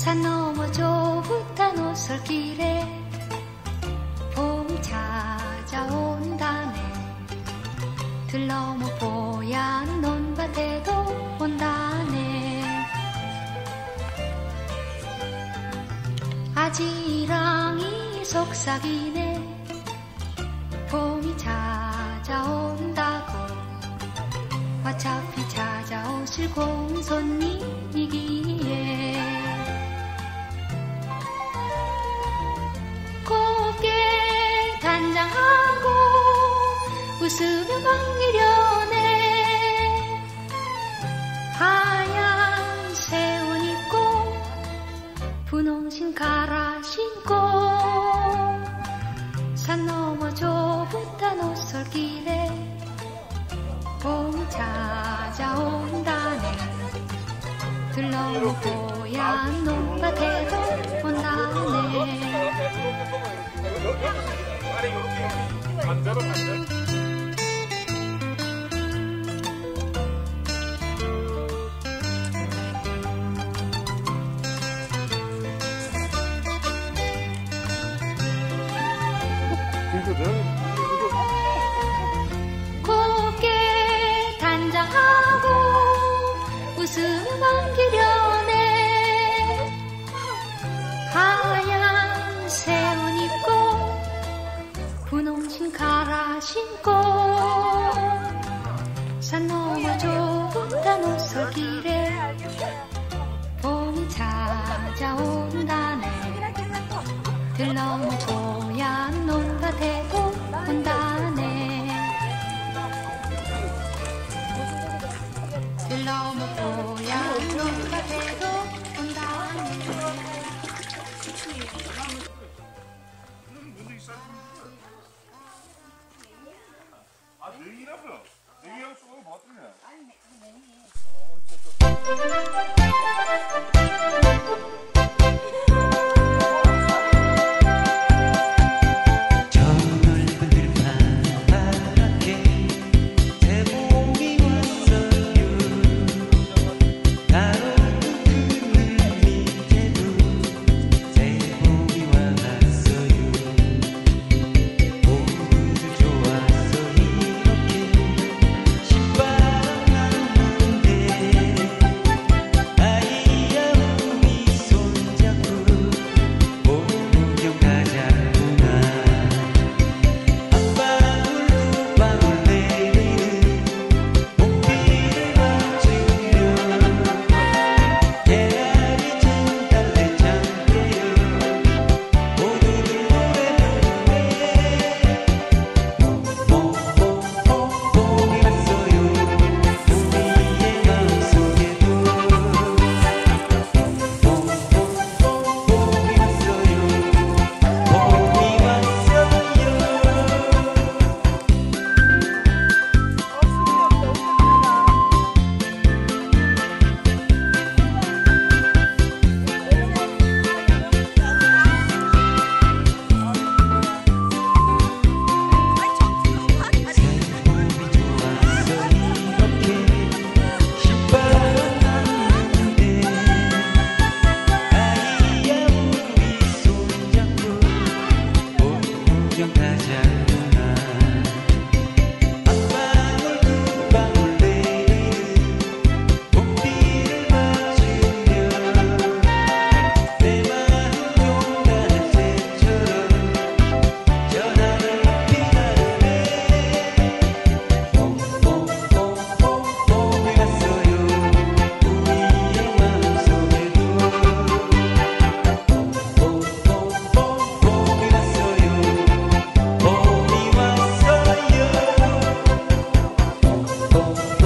산 너머 좁은 오솔길에 봄이 찾아온다네. 들러머 뽀얀 논밭에도 온다네. 아지랑이 속삭이네. 봄이 찾아온다고. 어차피 찾아오실 공손님이 반기려네 하얀 새옷 입고 분홍신 갈아 신고 산 너머 좁은 오솔길에 봄이 찾아온다네 들러오 뽀얀 논밭에도 온다네 반대로 반대. 곱게 단장하고 웃음 안기려네 하얀 새옷 입고 분홍신 갈아 신고 산 너머 좁은 오솔길에 봄이 찾아온다네. 논밭에도 온다네 들러무 뽀얀 논밭에도 Oh.